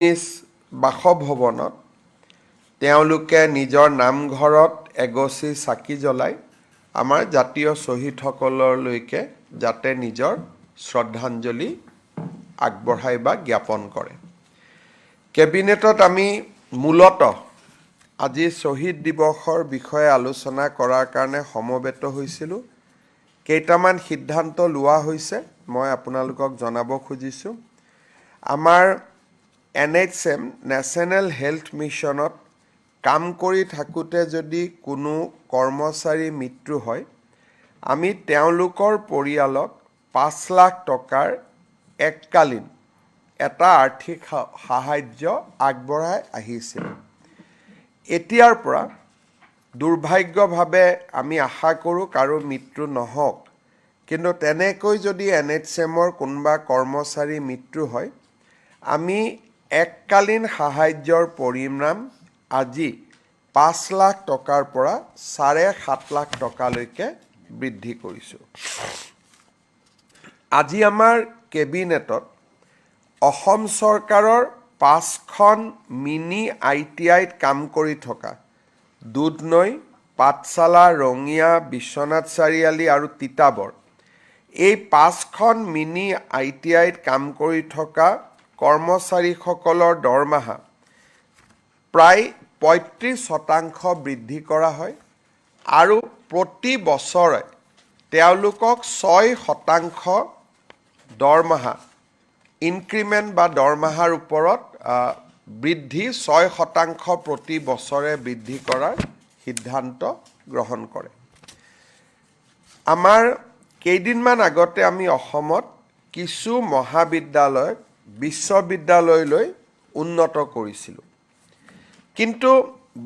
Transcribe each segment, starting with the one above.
নিজ বাসভৱনত তেওঁলোকে নিজৰ নামঘৰত এগছি চাকি জ্বলাই আমাৰ জাতীয় শ্বহীদসকললৈকে যাতে নিজৰ শ্ৰদ্ধাঞ্জলি আগবঢ়াই বা জ্ঞাপন কৰে। কেবিনেটত আমি মূলতঃ আজি শ্বহীদ দিৱসৰ বিষয়ে আলোচনা কৰাৰ কাৰণে সমবেত হৈছিলোঁ। কেইটামান সিদ্ধান্ত লোৱা হৈছে মই আপোনালোকক জনাব খুজিছোঁ। আমাৰ N H M national health মিছনত কাম কৰি থাকোঁতে যদি কোনো কৰ্মচাৰী মৃত্যু হয় আমি তেওঁলোকৰ পৰিয়ালক পাঁচ লাখ টকাৰ এককালীন এটা আৰ্থিক সাহাৰ্য আগবঢ়াই আহিছিলোঁ। এতিয়াৰ পৰা দুৰ্ভাগ্যভাৱে আমি আশা কৰোঁ কাৰো মৃত্যু নহওক। কিন্তু তেনেকৈ যদি এন এইচ এমৰ কোনোবা কৰ্মচাৰী মৃত্যু হয় আমি এককালীন সাহাৰ্যৰ পৰিমাণ আজি পাঁচ লাখ টকাৰ পৰা চাৰে সাত লাখ টকালৈকে বৃদ্ধি কৰিছোঁ। আজি আমাৰ কেবিনেটত অসম চৰকাৰৰ পাঁচখন মিনি আই টি আইত কাম কৰি থকা দুধনৈ পাঠশালা ৰঙিয়া বিশ্বনাথ চাৰিআলি আৰু তিতাবৰ এই পাঁচখন মিনি আই টি আইত কাম কৰি থকা কৰ্মচাৰীসকলৰ দৰমহা। প্ৰায় পঁয়ত্ৰিছ শতাংশ বৃদ্ধি কৰা হয় আৰু প্ৰতি বছৰে তেওঁলোকক ছয় শতাংশ দৰমহা ইনক্ৰিমেণ্ট বা দৰমহাৰ ওপৰত বৃদ্ধি ছয় শতাংশ প্ৰতি বছৰে বৃদ্ধি কৰাৰ সিদ্ধান্ত গ্ৰহণ কৰে। আমাৰ কেইদিনমান আগতে আমি অসমত কিছু মহাবিদ্যালয়ক বিশ্ববিদ্যালয়লৈ উন্নত কৰিছিলোঁ। কিন্তু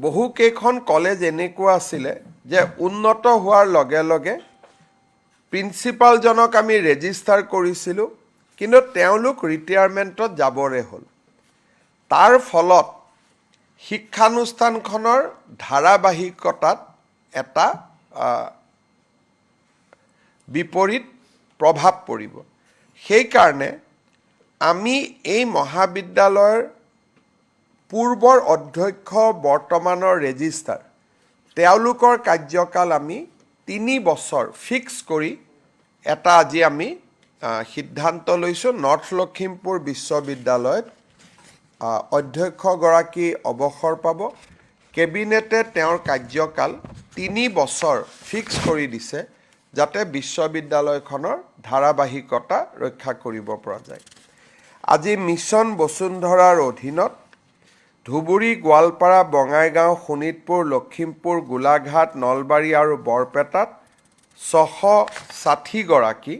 বহুকেইখন কলেজ এনেকুৱা আছিলে যে উন্নত হোৱাৰ লগে লগে প্ৰিন্সিপালজনক আমি ৰেজিষ্টাৰ কৰিছিলোঁ, কিন্তু তেওঁলোক ৰিটায়াৰমেণ্টত যাবৰে হ'ল। তাৰ ফলত শিক্ষানুষ্ঠানখনৰ ধাৰাবাহিকতাত এটা বিপৰীত প্ৰভাৱ পৰিব। সেইকাৰণে আমি এই মহাবিদ্যালয়ৰ পূৰ্বৰ অধ্যক্ষ বৰ্তমানৰ ৰেজিষ্টাৰ। তেওঁলোকৰ কাৰ্যকাল আমি তিনি বছৰ ফিক্স কৰি এটা আজি আমি সিদ্ধান্ত লৈছোঁ নৰ্থ লখিমপুৰ বিশ্ববিদ্যালয়ত অধ্যক্ষগৰাকী অৱসৰ পাব। কেবিনেটে তেওঁৰ কাৰ্যকাল তিনি বছৰ ফিক্স কৰি দিছে, যাতে বিশ্ববিদ্যালয়খনৰ ধাৰাবাহিকতা ৰক্ষা কৰিব পৰা যায়। আজি মিছন বসুন্ধৰাৰ অধীনত ধুবুৰী গোৱালপাৰা বঙাইগাঁও শোণিতপুৰ লখিমপুৰ গোলাঘাট নলবাৰী আৰু বৰপেটাত ছশ ষাঠিগৰাকী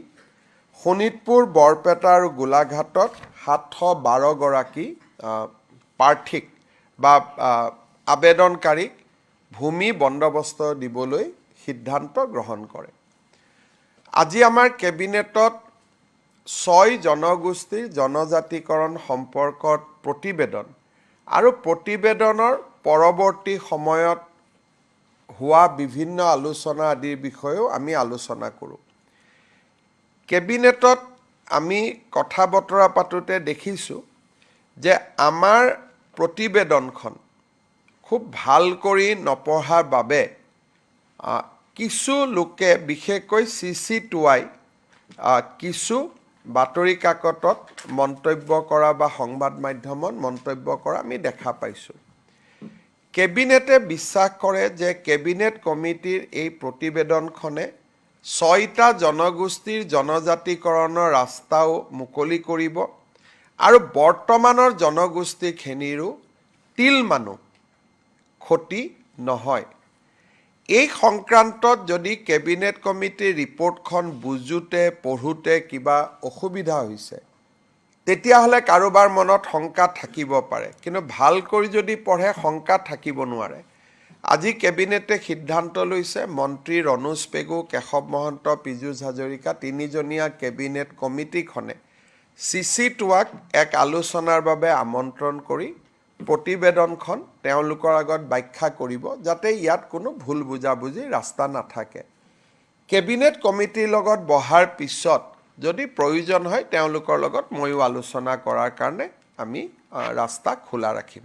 শোণিতপুৰ বৰপেটা আৰু গোলাঘাটত সাতশ বাৰগৰাকী প্ৰাৰ্থীক বা আবেদনকাৰীক ভূমি বন্দবস্ত দিবলৈ সিদ্ধান্ত গ্ৰহণ কৰে। আজি আমাৰ কেবিনেটত ছয় জনগোষ্ঠীৰ জনজাতিকৰণ সম্পৰ্কত প্ৰতিবেদন আৰু প্ৰতিবেদনৰ পৰৱৰ্তী সময়ত হোৱা বিভিন্ন আলোচনা আদিৰ বিষয়েও আমি আলোচনা কৰোঁ। কেবিনেটত আমি কথা বতৰা পাতোঁতে দেখিছোঁ যে আমাৰ প্ৰতিবেদনখন খুব ভাল কৰি নপঢ়াৰ বাবে কিছু লোকে বিশেষকৈ চি চি টুৱাই কিছু বাতৰি কাকতত মন্তব্য কৰা বা সংবাদ মাধ্যমত মন্তব্য কৰা আমি দেখা পাইছোঁ। কেবিনেটে বিশ্বাস কৰে যে কেবিনেট কমিটিৰ এই প্ৰতিবেদনখনে ছয়টা জনগোষ্ঠীৰ জনজাতিকৰণৰ ৰাস্তাও মুকলি কৰিব আৰু বৰ্তমানৰ জনগোষ্ঠীখিনিৰো তিল মানুহ ক্ষতি নহয়। এই সংক্ৰান্তত যদি কেবিনেট কমিটিৰ ৰিপৰ্টখন বুজোতে পঢ়োতে কিবা অসুবিধা হৈছে তেতিয়াহ'লে কাৰোবাৰ মনত শংকা থাকিব পাৰে। কিন্তু ভাল কৰি যদি পঢ়ে শংকা থাকিব নোৱাৰে। আজি কেবিনেটে সিদ্ধান্ত লৈছে মন্ত্ৰী ৰণোজ পেগু কেশৱ মহন্ত পীযুষ হাজৰিকা তিনিজনীয়া কেবিনেট কমিটিখনে চি চি টুৱাক এক আলোচনাৰ বাবে আমন্ত্ৰণ কৰি প্ৰতিবেদনখন তেওঁলোকৰ আগত ব্যাখ্যা কৰিব যাতে ইয়াত কোনো ভুল বুজাবুজিৰ ৰাস্তা নাথাকে। কেবিনেট কমিটিৰ লগত বহাৰ পিছত যদি প্ৰয়োজন হয় তেওঁলোকৰ লগত ময়ো আলোচনা কৰাৰ কাৰণে আমি ৰাস্তা খোলা ৰাখিম।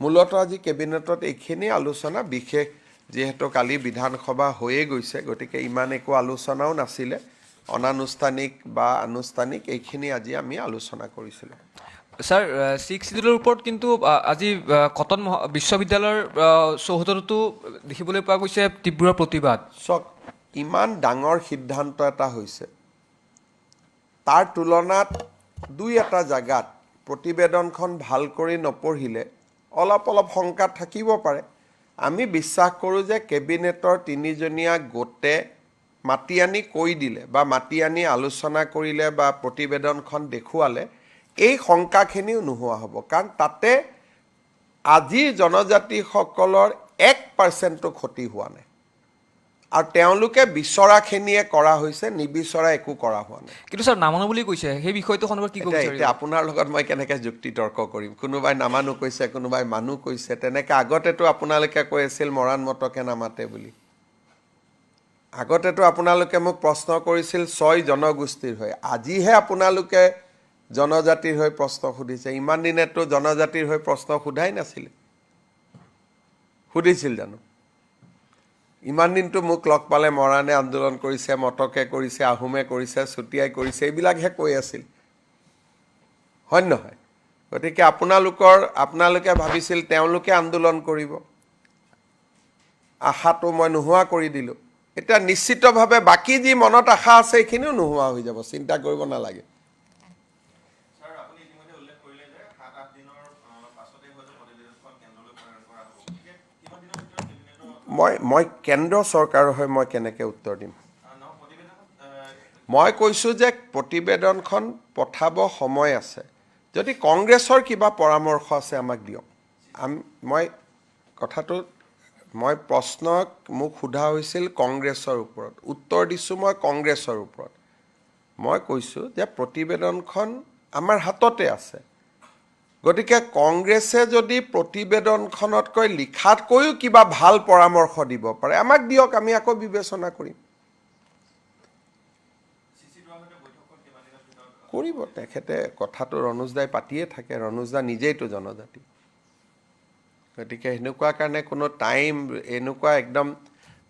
মূলতঃ আজি কেবিনেটত এইখিনি আলোচনা বিশেষ যিহেতু কালি বিধানসভা হৈয়ে গৈছে গতিকে ইমান একো আলোচনাও নাছিলে। অনানুষ্ঠানিক বা আনুষ্ঠানিক এইখিনি আজি আমি আলোচনা কৰিছিলোঁ। ছাৰ ছিক্স চিডিউলৰ ওপৰত কিন্তু আ, আজি আ, কটন বিশ্ববিদ্যালয়ৰ আ, চৌহদতো দেখিবলৈ পোৱা গৈছে তীব্ৰ প্ৰতিবাদ। চাওক ইমান ডাঙৰ সিদ্ধান্ত এটা হৈছে। তাৰ তুলনাত দুই এটা জেগাত প্ৰতিবেদনখন ভাল কৰি নপঢ়িলে অলপ অলপ শংকা থাকিব পাৰে। আমি বিশ্বাস কৰোঁ যে কেবিনেটৰ তিনিজনীয়া গোটে মাতি আনি কৈ দিলে বা মাতি আনি আলোচনা কৰিলে বা প্ৰতিবেদনখন দেখুৱালে এই শংকাখিনিও নোহোৱা হ'ব। কাৰণ তাতে আজিৰ জনজাতিসকলৰ এক পাৰ্চেণ্টো ক্ষতি হোৱা নাই। আৰু তেওঁলোকে বিচৰাখিনিয়ে কৰা হৈছে নিবিচৰা একো কৰা হোৱা নাই। কিন্তু ছাৰ নামানো বুলি কৈছে। সেই বিষয়টো সন্দৰ্ভত কি এতিয়া আপোনাৰ লগত মই কেনেকৈ যুক্তি তৰ্ক কৰিম? কোনোবাই নামানো কৈছে কোনোবাই মানু কৈছে। তেনেকৈ আগতেতো আপোনালোকে কৈ আছিল মৰাণ মতকে নামাতে বুলি। আগতেতো আপোনালোকে মোক প্ৰশ্ন কৰিছিল ছয় জনগোষ্ঠীৰ হৈ। আজিহে আপোনালোকে জনজাতিৰ হৈ প্ৰশ্ন সুধিছে। ইমান দিনেতো জনজাতিৰ হৈ প্ৰশ্ন সোধাই নাছিলে। সুধিছিল জানো? ইমান দিনটো মোক লগ পালে মৰাণে আন্দোলন কৰিছে মটকে কৰিছে আহোমে কৰিছে চুতীয়াই কৰিছে এইবিলাকহে কৈ আছিল। হয় নহয়? গতিকে আপোনালোকৰ আপোনালোকে ভাবিছিল তেওঁলোকে আন্দোলন কৰিব। আশাটো মই নোহোৱা কৰি দিলোঁ। এতিয়া নিশ্চিতভাৱে বাকী যি মনত আশা আছে সেইখিনিও নোহোৱা হৈ যাব। চিন্তা কৰিব নালাগে। মই মই কেন্দ্ৰ চৰকাৰৰ হৈ মই কেনেকৈ উত্তৰ দিম? মই কৈছোঁ যে প্ৰতিবেদনখন পঠাব সময় আছে। যদি কংগ্ৰেছৰ কিবা পৰামৰ্শ আছে আমাক দিয়ক। আম মই কথাটো মই প্ৰশ্ন মোক সোধা হৈছিল কংগ্ৰেছৰ ওপৰত। উত্তৰ দিছোঁ মই কংগ্ৰেছৰ ওপৰত। মই কৈছোঁ যে প্ৰতিবেদনখন আমাৰ হাততে আছে। গতিকে কংগ্ৰেছে যদি প্ৰতিবেদনখনতকৈ লিখাতকৈও কিবা ভাল পৰামৰ্শ দিব পাৰে আমাক দিয়ক আমি আকৌ বিবেচনা কৰিম। কৰিব তেখেতে কথাটো ৰনোজ দাই পাতিয়ে থাকে ৰনোজ দা নিজেইতো জনজাতি। গতিকে সেনেকুৱা কাৰণে কোনো টাইম এনেকুৱা একদম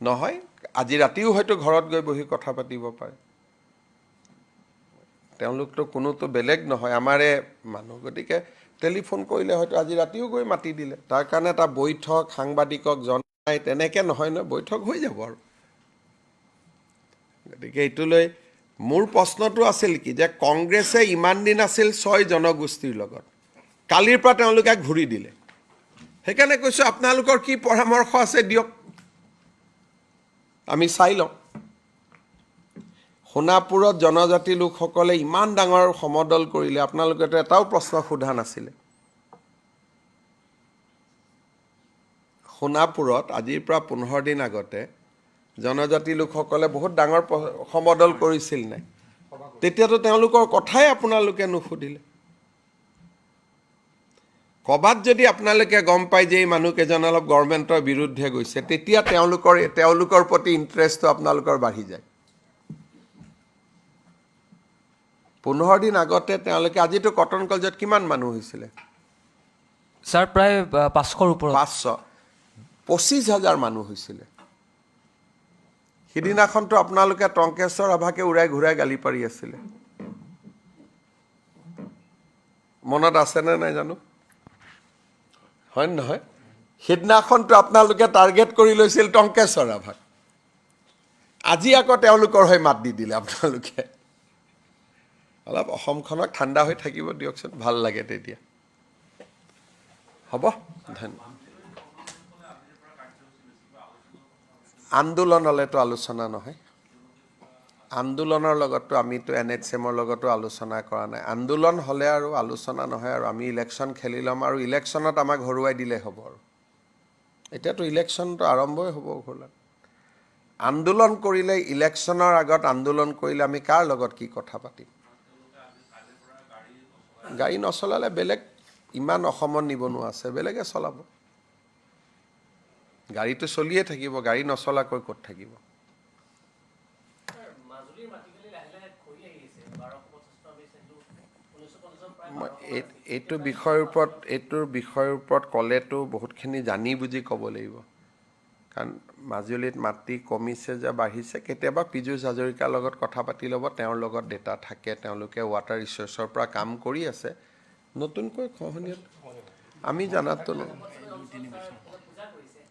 নহয় আজি ৰাতিও হয়তো ঘৰত গৈ বহি কথা পাতিব পাৰে। তেওঁলোকতো কোনোতো বেলেগ নহয় আমাৰে মানুহ। গতিকে টেলিফোন কৰিলে হয়তো আজি ৰাতিও গৈ মাতি দিলে। তাৰ কাৰণে এটা বৈঠক সাংবাদিকক জনাই তেনেকৈ নহয় নহয় বৈঠক হৈ যাব আৰু। গতিকে এইটোলৈ মোৰ প্ৰশ্নটো আছিল কি যে কংগ্ৰেছে ইমান দিন আছিল ছয় জনগোষ্ঠীৰ লগত কালিৰ পৰা তেওঁলোকে ঘূৰি দিলে। সেইকাৰণে কৈছোঁ আপোনালোকৰ কি পৰামৰ্শ আছে দিয়ক। আমি চাই লওঁ। সোণাপুৰত জনজাতি লোকসকলে ইমান ডাঙৰ সমদল কৰিলে আপোনালোকেতো এটাও প্ৰশ্ন সোধা নাছিলে। সোণাপুৰত আজিৰ পৰা পোন্ধৰ দিন আগতে জনজাতি লোকসকলে বহুত ডাঙৰ সমদল কৰিছিল নাই তেতিয়াতো তেওঁলোকৰ কথাই আপোনালোকে নুসুধিলে। ক'ৰবাত যদি আপোনালোকে গম পায় যে এই মানুহকেইজন অলপ গভৰ্ণমেণ্টৰ বিৰুদ্ধে গৈছে তেতিয়া তেওঁলোকৰ তেওঁলোকৰ প্ৰতি ইণ্টাৰেষ্টটো আপোনালোকৰ বাঢ়ি যায়। পোন্ধৰ দিন আগতে তেওঁলোকে আজিতো কটন কলেজত কিমান মানুহ হৈছিলে? ছাৰ প্ৰায় পাঁচশৰ ওপৰত। পাঁচশ। পঁচিছ হাজাৰ মানুহ হৈছিলে। সিদিনাখনতো আপোনালোকে টংকেশ্বৰ ৰাভাকে উৰাই ঘূৰাই গালি পাৰি আছিলে। মনত আছেনে নাই জানো? হয় নে নহয়? সিদিনাখনতো আপোনালোকে টাৰ্গেট কৰি লৈছিল টংকেশ্বৰ ৰাভাক আজি আকৌ তেওঁলোকৰ হৈ মাত দি দিলে আপোনালোকে। অলপ অসমখনক ঠাণ্ডা হৈ থাকিব দিয়কচোন ভাল লাগে তেতিয়া। হ'ব ধন্যবাদ আন্দোলনলৈতো আলোচনা নহয়। আন্দোলনৰ লগতো আমিতো এন এইচ এমৰ লগতো আলোচনা কৰা নাই। আন্দোলন হ'লে আৰু আলোচনা নহয় আৰু আমি ইলেকশ্যন খেলি ল'ম আৰু ইলেকশ্যনত আমাক হৰুৱাই দিলে হ'ব আৰু। এতিয়াতো ইলেকশ্যনটো আৰম্ভই হ'ব ঘোলা। আন্দোলন কৰিলে ইলেকশ্যনৰ আগত আন্দোলন কৰিলে আমি কাৰ লগত কি কথা পাতিম? গাড়ী নচলালে বেলেগ ইমান অসমত নিবনুৱা আছে বেলেগে চলাব। গাড়ীটো চলিয়ে থাকিব গাড়ী নচলাকৈ ক'ত থাকিব? এইটো বিষয়ৰ ওপৰত এইটোৰ বিষয়ৰ ওপৰত ক'লেতো বহুতখিনি জানি বুজি ক'ব লাগিব। কাৰণ মাজুলীত মাটি কমিছে যে বাঢ়িছে কেতিয়াবা পীযুষ হাজৰিকাৰ লগত কথা পাতি ল'ব তেওঁৰ লগত ডেটা থাকে তেওঁলোকে ৱাটাৰ ৰিচোৰ্চৰ পৰা কাম কৰি আছে। নতুনকৈ খহনীয়াত আমি জানাতো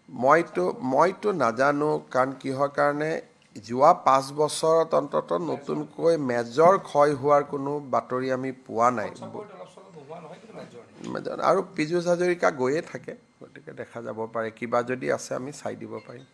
মইতো মইতো নাজানো কাৰণ কিহৰ কাৰণে যোৱা পাঁচ বছৰত অন্তত নতুনকৈ মেজৰ ক্ষয় হোৱাৰ কোনো বাতৰি আমি পোৱা নাই। আৰু পীযুষ হাজৰিকা গৈয়ে থাকে। দেখা যাব পাৰে কিবা যদি আছে আমি চাই দিব পাৰিম।